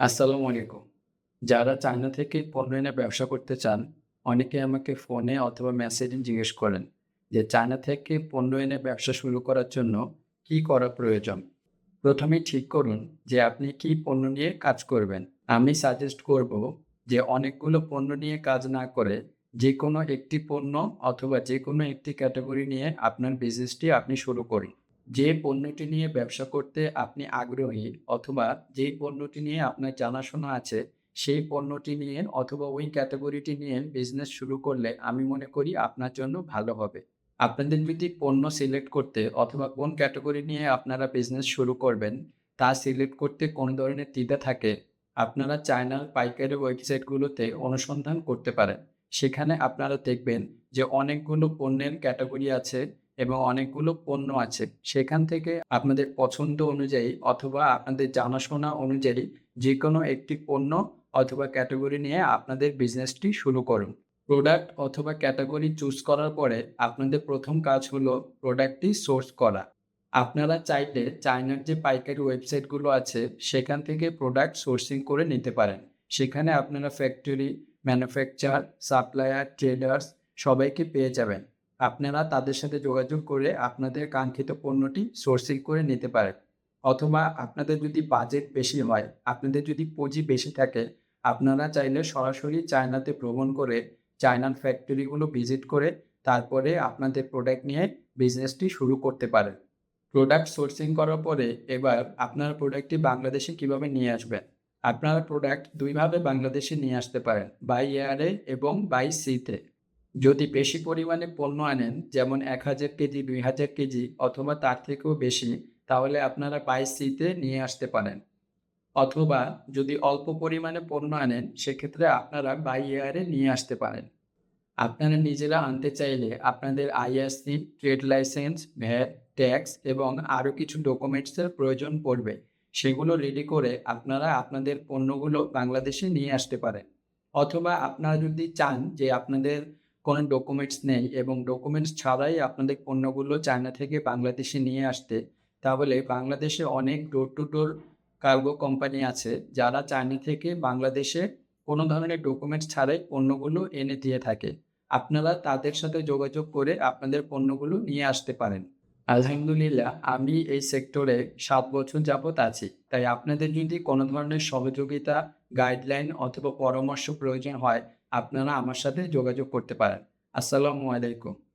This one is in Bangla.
আসসালামু আলাইকুম। যারা চায়না থেকে পণ্য এনে ব্যবসা করতে চান, অনেকে আমাকে ফোনে অথবা মেসেজে জিজ্ঞেস করেন যে, চায়না থেকে পণ্য এনে ব্যবসা শুরু করার জন্য কি করা প্রয়োজন? প্রথমে ঠিক করুন যে, আপনি কি পণ্য নিয়ে কাজ করবেন। আমি সাজেস্ট করব যে, অনেকগুলো পণ্য নিয়ে কাজ না করে যে কোনো একটি পণ্য অথবা যে কোনো একটি ক্যাটাগরি নিয়ে আপনার বিজনেসটি আপনি শুরু করুন। যে পণ্যটি নিয়ে ব্যবসা করতে আপনি আগ্রহী অথবা যেই পণ্যটি নিয়ে আপনার জানাশোনা আছে, সেই পণ্যটি নিয়ে অথবা ওই ক্যাটাগরিটি নিয়ে বিজনেস শুরু করলে আমি মনে করি আপনার জন্য ভালো হবে। আপনাদের যদি পণ্য সিলেক্ট করতে অথবা কোন ক্যাটাগরি নিয়ে আপনারা বিজনেস শুরু করবেন, তা সিলেক্ট করতে কোন ধরনের দ্বিধা থাকে, আপনারা চায়নার পাইকারি ওয়েবসাইটগুলোতে অনুসন্ধান করতে পারেন। সেখানে আপনারা দেখবেন যে অনেকগুলো পণ্যের ক্যাটাগরি আছে এবং অনেকগুলো পণ্য আছে। সেখান থেকে আপনাদের পছন্দ অনুযায়ী অথবা আপনাদের জানাশোনা অনুযায়ী যে কোনো একটি পণ্য অথবা ক্যাটাগরি নিয়ে আপনাদের বিজনেসটি শুরু করুন। প্রোডাক্ট অথবা ক্যাটাগরি চুজ করার পরে আপনাদের প্রথম কাজ হলো প্রোডাক্টটি সোর্স করা। আপনারা চাইলে চায়নার যে পাইকারি ওয়েবসাইটগুলো আছে, সেখান থেকে প্রোডাক্ট সোর্সিং করে নিতে পারেন। সেখানে আপনারা ফ্যাক্টরি, ম্যানুফ্যাকচার, সাপ্লায়ার, ট্রেডার্স সবাইকে পেয়ে যাবেন। আপনারা তাদের সাথে যোগাযোগ করে আপনাদের কাঙ্ক্ষিত পণ্যটি সোর্সিং করে নিতে পারেন। অথবা আপনাদের যদি বাজেট বেশি হয়, আপনাদের যদি পুঁজি বেশি থাকে, আপনারা চাইলে সরাসরি চায়নাতে ভ্রমণ করে চায়নার ফ্যাক্টরিগুলো ভিজিট করে তারপরে আপনাদের প্রোডাক্ট নিয়ে বিজনেসটি শুরু করতে পারেন। প্রোডাক্ট সোর্সিং করার পরে এবার আপনার প্রোডাক্টটি বাংলাদেশে কীভাবে নিয়ে আসবেন? আপনারা প্রোডাক্ট দুইভাবে বাংলাদেশে নিয়ে আসতে পারেন বাই এয়ারে এবং বাই সিতে যদি বেশি পরিমাণে পণ্য আনেন, যেমন এক হাজার কেজি, দুই হাজার কেজি অথবা তার থেকেও বেশি, তাহলে আপনারা বাই সিতে নিয়ে আসতে পারেন। অথবা যদি অল্প পরিমাণে পণ্য আনেন, সেক্ষেত্রে আপনারা বাই এয়ারে নিয়ে আসতে পারেন। আপনারা নিজেরা আনতে চাইলে আপনাদের ISC trade licence VAT tax এবং আরও কিছু ডকুমেন্টসের প্রয়োজন পড়বে। সেগুলো রেডি করে আপনারা আপনাদের পণ্যগুলো বাংলাদেশে নিয়ে আসতে পারেন। অথবা আপনারা যদি চান যে আপনাদের কোনো ডকুমেন্টস নেই এবং ডকুমেন্টস ছাড়াই আপনাদের পণ্যগুলো চায়না থেকে বাংলাদেশে নিয়ে আসতে। তাহলে বাংলাদেশে অনেক door to door cargo company আছে যারা চায়না থেকে বাংলাদেশে কোনো ধরনের ডকুমেন্টস ছাড়াই পণ্যগুলো এনে দিয়ে থাকে। আপনারা তাদের সাথে যোগাযোগ করে আপনাদের পণ্যগুলো নিয়ে আসতে পারেন। আলহামদুলিল্লাহ, আমি এই সেক্টরে সাত বছর যাবৎ আছি। তাই আপনাদের যদি কোনো ধরনের সহযোগিতা গাইডলাইন অথবা পরামর্শ প্রয়োজন হয় আপনারা আমার সাথে যোগাযোগ করতে পারেন। আসসালামু আলাইকুম।